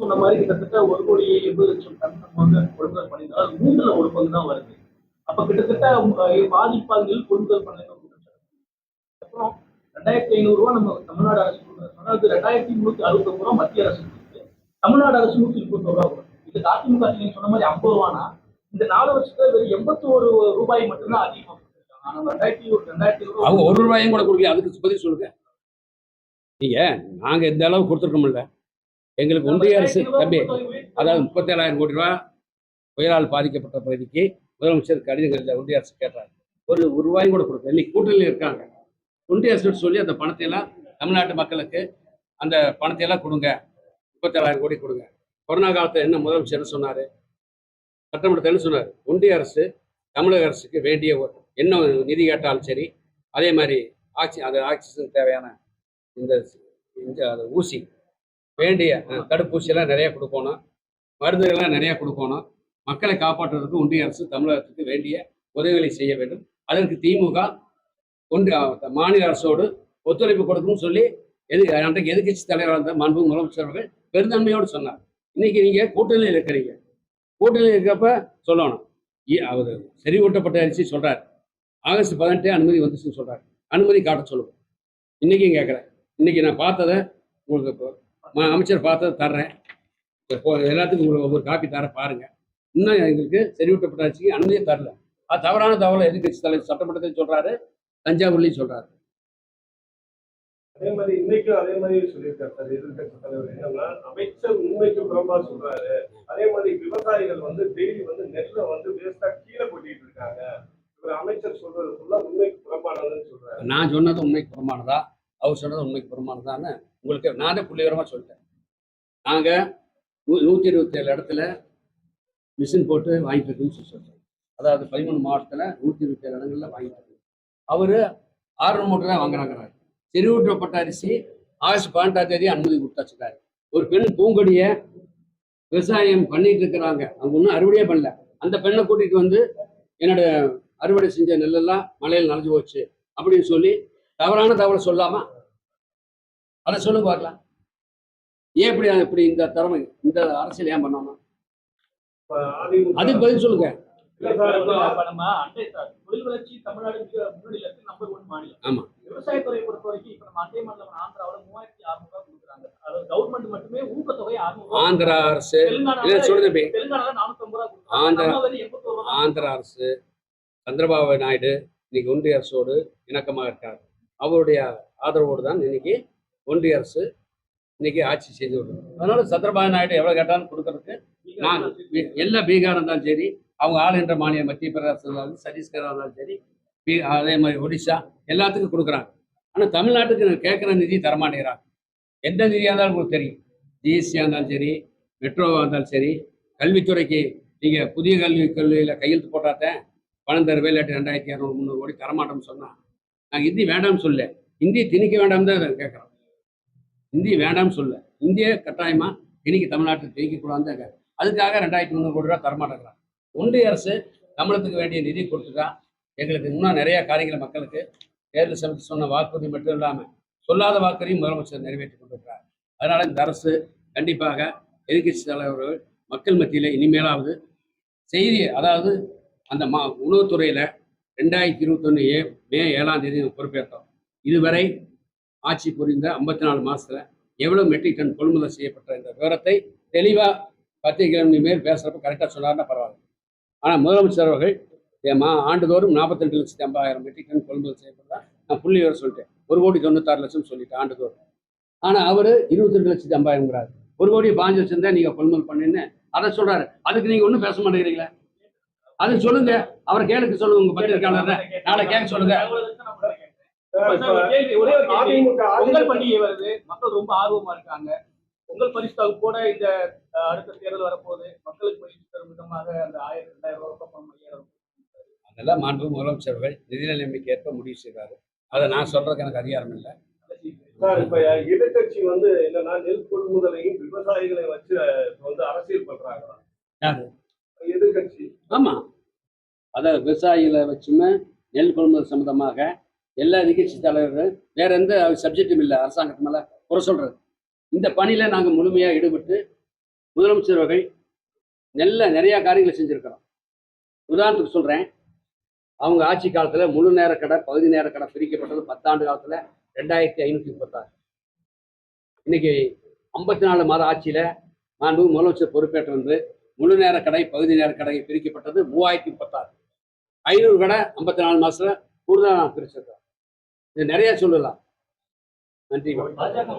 சொன்ன மாதிரி கிட்டத்தட்ட ஒரு கோடி எண்பது லட்சம் டன் நம்ம வந்து கொள்முதல் பண்ணியிருந்தோம் அது ஒரு பங்கு தான் வருது. அப்ப கிட்டத்தட்ட அஹ், பாதி பங்கில் கொள்முதல் பண்ண அப்புறம் ரெண்டாயிரத்தி ஐநூறு நம்ம தமிழ்நாடு அரசு கொடுக்குறது அது ரெண்டாயிரத்தி முந்நூற்றி அறுபத்தொன்பது ரூபா மத்திய அரசு தமிழ்நாடு அரசு நூத்தி முப்பத்தொரு ரூபா வரும் இது அதிமுக நீங்க சொன்ன மாதிரி ஐம்பது ரூபானா இந்த நாலு வருஷத்துல வெறும் எண்பத்தி ஒரு ரூபாய் மட்டும்தான் அதிகமாக கொடுத்துருக்காங்க. ரெண்டாயிரத்தி ரெண்டாயிரத்தி அவங்க ஒரு ரூபாயும் கூட கொடுக்கல அதுக்கு பதில் சொல்லுங்க. நீங்க நாங்க எந்த அளவு கொடுத்துருக்கோம்ல எங்களுக்கு ஒன்றிய அரசு தம்பி அதாவது முப்பத்தேழாயிரம் கோடி ரூபாய் புயலால் பாதிக்கப்பட்ட பகுதிக்கு முதலமைச்சர் கடிதம் எழுத ஒன்றிய அரசு கேட்டார். ஒரு ஒரு ரூபாயும் கூட கொடுக்கல. இன்னைக்கு கூட்டணியில் இருக்காங்க. ஒன்றிய அரசு சொல்லி அந்த பணத்தை எல்லாம் தமிழ்நாட்டு மக்களுக்கு அந்த பணத்தை எல்லாம் கொடுங்க. முப்பத்தேழாயிரம் கோடி கொடுங்க. கொரோனா காலத்தில் என்ன முதலமைச்சர் என்ன சொன்னார்? சட்டமன்றத்தில் என்ன சொன்னார்? ஒன்றிய அரசு தமிழக அரசுக்கு வேண்டிய என்ன நிதி கேட்டாலும் சரி அதே மாதிரி ஆக்சி அது ஆக்சிஜன் தேவையான இந்த ஊசி வேண்டிய தடுப்பூசியெல்லாம் நிறைய கொடுக்கணும். மருந்துகள்லாம் நிறைய கொடுக்கணும். மக்களை காப்பாற்றுவதற்கு ஒன்றிய அரசு தமிழகத்துக்கு வேண்டிய உதவிகளை செய்ய வேண்டும். அதற்கு திமுக ஒன்று மாநில அரசோடு ஒத்துழைப்பு கொடுக்கணும்னு சொல்லி எது அன்றைக்கு எதிர்க்கட்சி தலைவராக இருந்த மாண்பு முதலமைச்சர் அவர்கள் பெருந்தன்மையோடு சொன்னார். இன்னைக்கு நீங்க கூட்டணியில் இருக்கிறீங்க. கூட்டணியில் இருக்கிறப்ப சொல்லணும். அவர் செறிவூட்டப்பட்ட அரிசி சொல்றாரு. ஆகஸ்ட் பதினெட்டே அனுமதி வந்துச்சுன்னு சொல்றாரு. அனுமதி காட்ட சொல்லுவோம் இன்னைக்கும் கேட்குறேன். இன்னைக்கு நான் பார்த்ததை உங்களுக்கு அமைச்சர் பார்த்ததை தர்றேன். எல்லாத்துக்கும் உங்களுக்கு ஒவ்வொரு காப்பி தரேன் பாருங்க. இன்னும் எங்களுக்கு செறிவூட்டப்பட்ட அரிசிக்கு அனுமதியே தரல. அது தவறான தகவலை எதிர்க்கட்சி தலைவர் சட்டமன்றத்தையும் சொல்றாரு தஞ்சாவூர்லையும் சொல்றாரு. அதே மாதிரி இன்னைக்கும் அதே மாதிரி சொல்லியிருக்காரு சார் எதிர்கட்சி தலைவர். என்னன்னா அமைச்சர் உண்மைக்கு புறம்பா சொல்றாரு. அதே மாதிரி விவசாயிகள் வந்து டெய்லி வந்து நெல்லை வந்து வேஸ்டா கீழே கொட்டிட்டு இருக்காங்க. இவர் அமைச்சர் சொல்றது ஃபுல்லா உண்மைக்கு புறம்பானதுன்னு சொல்றாரு. நான் சொன்னது உண்மைக்கு புறமானதா அவர் சொன்னது உண்மைக்கு புறமானதான்னு உங்களுக்கு நானே புள்ளிகரமாக சொல்லிட்டேன். நாங்கள் நூ நூற்றி இருபத்தேழு இடத்துல மிஷின் போட்டு வாங்கிட்டு இருக்குன்னு சொல்லி சொல்கிறேன் அதாவது பதிமூணு மாவட்டத்தில் நூற்றி இருபத்தி ஏழு இடங்களில் வாங்கிட்டு இருக்கு அவர் ஆறு மூட்டை தான் வாங்குறாங்கிறாரு. செறிவூட்டப்பட்ட அரிசி ஆகஸ்ட் பன்னெண்டாம் தேதி அனுமதி கொடுத்தாச்சுட்டாரு ஒரு பெண் பூங்கொடியை விவசாயம் பண்ணிட்டு இருக்கிறாங்க. அவங்க ஒன்றும் அறுவடையே பண்ணல. அந்த பெண்ணை கூட்டிகிட்டு வந்து என்னோட அறுவடை செஞ்ச நெல்லெல்லாம் மழையில் நனைஞ்சு போச்சு அப்படின்னு சொல்லி தவறான தகவலை சொல்லாம அதை சொல்லுங்க பார்க்கலாம். ஏன் இப்படி இப்படி இந்த திறமை இந்த அரசியல் ஏன் அதிமுக அதுக்கு பதில் சொல்லுங்க. ஆமா. விவசாயத்துறையை பொறுத்த வரைக்கும் இப்ப நம்ம அண்டை மாநிலம் ஆந்திராவில மூவாயிரத்தி அறுநூறு ரூபாய் கொடுக்குறாங்க. அதாவது கவர்மெண்ட் மட்டுமே ஊக்கத்தொகை அறுநூறு ஆந்திரா அரசு. தெலுங்கானா நானூத்தி ஐம்பது ஆந்திரா- ஆந்திர அரசு சந்திரபாபு நாயுடு இன்னைக்கு ஒன்றிய அரசோடு இணக்கமாக இருக்கார். அவருடைய ஆதரவோடு தான் இன்னைக்கு ஒன்றிய அரசு இன்னைக்கு ஆட்சி செய்து வருது அதனால சந்திரபாபு நாயுடு எவ்வளோ கேட்டாலும் கொடுக்கறதுக்கு நான் எல்லா பீகார் இருந்தாலும் சரி அவங்க ஆளுகின்ற மாநில மத்திய பிரதேசம் இருந்தாலும் சத்தீஸ்கர் இருந்தாலும் சரி பீ அதே மாதிரி ஒடிசா எல்லாத்துக்கும் கொடுக்குறாங்க. ஆனால் தமிழ்நாட்டுக்கு கேட்குற நிதி தரமாட்டேங்கிறாங்க. எந்த நிதியாக இருந்தாலும் உங்களுக்கு தெரியும். ஜிஎஸ்டியாக இருந்தாலும் சரி மெட்ரோவாக இருந்தாலும் சரி கல்வித்துறைக்கு நீங்கள் புதிய கல்வி கல்வியில் கையெழுத்து போட்டாத்தேன் பணம் தருவே இல்லாட்டி ரெண்டாயிரத்தி இரநூறு முந்நூறு கோடி தரமாட்டோம்னு சொன்னால் நாங்கள் ஹிந்தி வேண்டாம்னு சொல்ல. ஹிந்தி திணிக்க வேண்டாம் தான் கேட்குறோம் ஹிந்தி வேண்டாம்னு சொல்ல. இந்திய கட்டாயமாக திணிக்க தமிழ்நாட்டில் திணிக்கக்கூடாதுன்னு தான் கேட்குறோம் அதுக்காக ரெண்டாயிரத்தி முந்நூறு கோடி ரூபா தரமாட்டேங்கிறாங்க ஒன்றிய அரசு தமிழத்துக்கு வேண்டிய நிதி கொடுத்துட்டா எங்களுக்கு இன்னும் நிறைய காரியங்களை மக்களுக்கு தேர்தல் சமைத்து சொன்ன வாக்குறுதி மட்டும் இல்லாமல் சொல்லாத வாக்குறையும் முதலமைச்சர் நிறைவேற்றி கொண்டிருக்கிறார். அதனால் இந்த அரசு கண்டிப்பாக எதிர்க்கட்சி தலைவர்கள் மக்கள் மத்தியில் இனிமேலாவது செய்தி அதாவது அந்த மா உணவுத்துறையில் ரெண்டாயிரத்தி இருபத்தொன்று ஏ மே ஏழாம் தேதி பொறுப்பேற்றோம். இதுவரை ஆட்சி புரிந்த ஐம்பத்தி நாலு மாசத்துல எவ்வளவு மெட்ரிக் டன் கொள்முதல் செய்யப்பட்ட இந்த விவரத்தை தெளிவாக பத்திரிகை மேல் பேசுகிறப்ப கரெக்டாக சொன்னார்னா பரவாயில்ல. ஆனால் முதலமைச்சர் அவர்கள் ஏமா ஆண்டுதோறும் நாற்பத்தெட்டு லட்சத்தி ஐம்பதாயிரம் மெட்ரிக் டன் கொள்முதல் செய்யப்பட்டதா நான் புள்ளி விவரம் சொல்லிட்டேன். ஒரு கோடி தொண்ணூத்தாறு லட்சம் சொல்லிட்டேன் ஆண்டுதோறும். ஆனால் அவர் இருபத்தி ரெண்டு லட்சத்தி ஐம்பதாயிரங்கிறாரு ஒரு கோடி பாஞ்சு லட்சம் தான் நீங்கள் கொள்முதல் பண்ணுன்னு அதை சொல்கிறாரு அதுக்கு நீங்கள் ஒன்றும் பேச மாட்டேங்கிறீங்களே? அது சொல்லுங்க. அவர் கேளுக்கு சொல்லுங்க உங்க பத்திரிகையாளர் நாளை கேட்க சொல்லுங்க. பொங்கல் பண்டிகை வருது. மக்கள் ரொம்ப ஆர்வமா இருக்காங்க. பொங்கல் பரிசு கூட இந்த அடுத்த தேர்தல் வரப்போகுது. மக்களுக்கு பரிசு தரும் விதமாக அந்த ஆயிரம் ரெண்டாயிரம் ரூபாய் பணம் ஐயாயிரம் அதெல்லாம் மாண்பு முதலமைச்சர் அவர்கள் நிதி நிலைமைக்கு ஏற்ப முடிவு செய்வாரு அதை நான் சொல்றதுக்கு எனக்கு அதிகாரம் இல்லை. சார் இப்ப எதிர்கட்சி வந்து என்னன்னா நெல் கொள்முதலையும் விவசாயிகளை வச்சு இப்ப வந்து அரசியல் பண்றாங்க யாரு? எதிர்கட்சி ஆமா. அதை விவசாயிகளை வச்சுமே நெல் கொள்முதல் சம்மந்தமாக எல்லா நிகழ்ச்சி தலைவர்கள் வேற எந்த சப்ஜெக்டும் இல்லை. அரசாங்கத்து மேலே குறை சொல்றது. இந்த பணியில நாங்க முழுமையா ஈடுபட்டு முதலமைச்சர் அவர்கள் நல்ல நிறைய காரியங்களை செஞ்சுருக்கிறோம். உதாரணத்துக்கு சொல்கிறேன் அவங்க ஆட்சி காலத்தில் முழு நேர கடை பகுதி நேர கடை பிரிக்கப்பட்டது பத்தாண்டு காலத்தில் ரெண்டாயிரத்தி ஐநூற்றி முப்பத்தாறு. இன்னைக்கு ஐம்பத்தி நாலு மாத ஆட்சியில் மாண்பு முதலமைச்சர் பொறுப்பேற்று வந்து முழு நேர கடை பகுதி நேர கடை பிரிக்கப்பட்டது மூவாயிரத்தி முப்பத்தாறு. ஐநூறு கடை ஐம்பத்தி நாலு மாசத்துல கூடுதலாக நான் பிரிச்சிருக்கேன். இது நிறைய சொல்லலாம். நன்றி. பாஜக